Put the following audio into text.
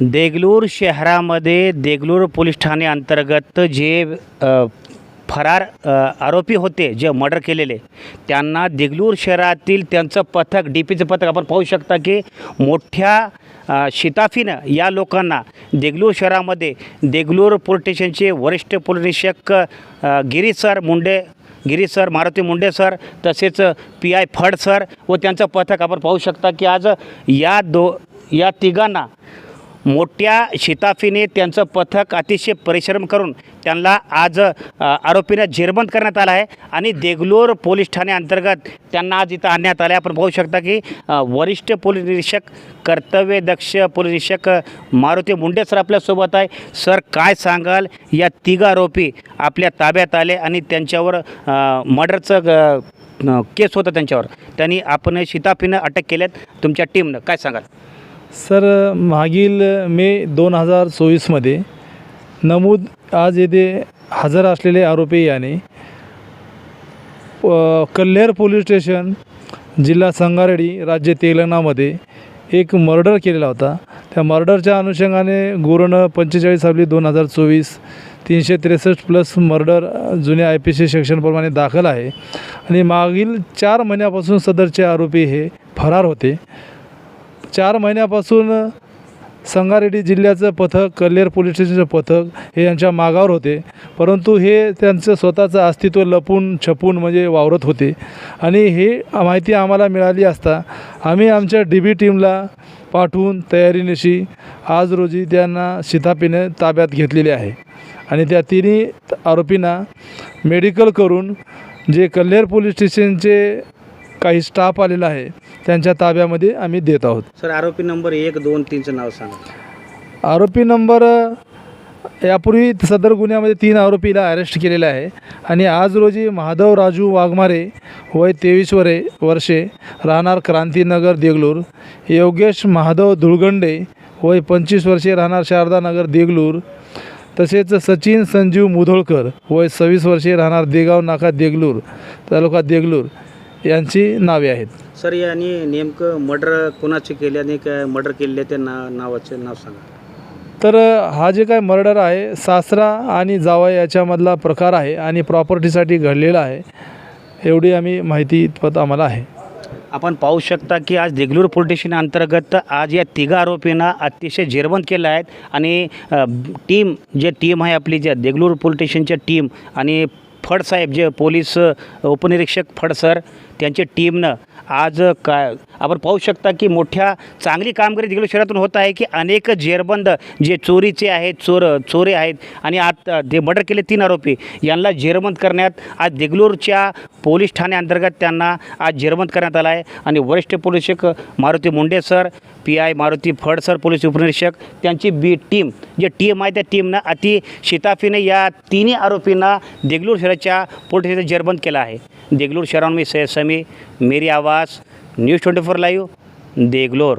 देगलूर शहरामध्ये देगलूर पोलीस ठाणे अंतर्गत जे फरार आरोपी होते जे मर्डर केलेले त्यांना देगलूर शहरातील त्यांचं पथक डी पीचं पथक आपण पाहू शकता की मोठ्या शिताफीनं या लोकांना देगलूर शहरामध्ये देगलूर पोलीस स्टेशनचे वरिष्ठ पोलीस निरीक्षक Giri sir Munde Giri sir Maruti Munde sir तसेच पी आय फड सर व त्यांचं पथक आपण पाहू शकता की आज या दो या तिघांना मोठ्या शिताफीने त्यांचं पथक अतिशय परिश्रम करून त्यांना आज अ, आरोपीनं जेरबंद करण्यात आला आहे आणि देगलोर पोलीस ठाणे अंतर्गत त्यांना आज इथं आणण्यात आलं आहे. आपण पाहू शकता की वरिष्ठ पोलीस निरीक्षक कर्तव्यदक्ष पोलीस निरीक्षक मारुती मुंडे सर आपल्यासोबत आहे. सर काय सांगाल? या तिघ आरोपी आपल्या ताब्यात आले आणि त्यांच्यावर मर्डरचं केस होतं त्यांच्यावर. त्यांनी आपण शिताफीनं अटक केल्यात. तुमच्या टीमनं काय सांगाल? सर मागील मे दोन हजार चोवीसमध्ये नमूद आज येथे हजर असलेले आरोपी याने कल्हेर पोलीस स्टेशन जिल्हा संगारेड्डी राज्य तेलंगणामध्ये एक मर्डर केलेला होता. त्या मर्डरच्या अनुषंगाने गुरुनं पंचेचाळीस आपली दोन हजार चोवीस तीनशे त्रेसष्ट प्लस मर्डर जुन्या आय पी सी सेक्शनप्रमाणे दाखल आहे. आणि मागील चार महिन्यापासून सदरचे आरोपी हे फरार होते. चार महिन्यापासून संगारेड्डी जिल्ह्याचं पथक कल्हेर पोलीस स्टेशनचं पथक हे यांच्या मागावर होते. परंतु हे त्यांचं स्वतःचं अस्तित्व लपून छपून म्हणजे वावरत होते. आणि हे माहिती आम्हाला मिळाली असता आम्ही आमच्या डी बी टीमला पाठवून तयारीनिशी आज रोजी त्यांना शितापीने ताब्यात घेतलेले आहे. आणि त्या तिन्ही आरोपींना मेडिकल करून जे कल्लेर पोलीस स्टेशनचे काही स्टाफ आलेला आहे. त्यांच्या ताब्यामध्ये आम्ही देत आहोत. सर आरोपी नंबर एक दोन तीनचं नाव सांगा. आरोपी नंबर अ, यापूर्वी सदर गुन्ह्यामध्ये तीन आरोपीला अरेस्ट केलेले आहे. आणि आज रोजी महादेव राजू वाघमारे वय तेवीस वरे वर्षे राहणार क्रांतीनगर देगलूर. योगेश महादेव धुळगंडे वय पंचवीस वर्षे राहणार शारदानगर देगलूर. तसेच सचिन संजीव मुधोळकर वय सव्वीस वर्षे राहणार देगाव नाका देगलूर तालुका देगलूर. यांची नावे आहेत. सर यांनी नेमकं मर्डर कोणाचे केले आणि काय मर्डर केले त्या ना नावाचं नाव सांगा. तर हा जे काय मर्डर आहे सासरा आणि जावई याच्यामधला प्रकार आहे आणि प्रॉपर्टीसाठी घडलेला आहे एवढी आम्ही माहिती इतपत आम्हाला आहे. आपण पाहू शकता की आज देगलूर पोलीस स्टेशन अंतर्गत आज या तिघा आरोपींना अतिशय जेरबंद केलं आहेत आणि अ, टीम जे टीम आहे आपली जे देगलूर पोलीस स्टेशनच्या टीम आणि फडसाहेब जे पोलीस उपनिरीक्षक फड सर त्यांच्या टीमनं आज काय आपण पाहू शकता की मोठ्या चांगली कामगिरी देगलूर शहरातून होत आहे की अनेक जेरबंद जे चोरीचे आहेत चोर चोरे आहेत आणि आत जे मर्डर केले तीन आरोपी यांना जेरबंद करण्यात आज देगलूरच्या पोलीस ठाण्याअंतर्गत त्यांना आज जेरबंद करण्यात आला आहे आणि वरिष्ठ पोलीसक Maruti Munde sir P I Maruti फडसर police उपनिरीक्षक त्यांची बी टीम जे टीम आहे त्या टीमनं अति शिताफीने या तिन्ही आरोपींना देगलूर शहराच्या पोलीस स्टेशन जेरबंद केला आहे. देगलूर शहरावर मी Syed Sami Meri Awaz news twenty four live Degloor.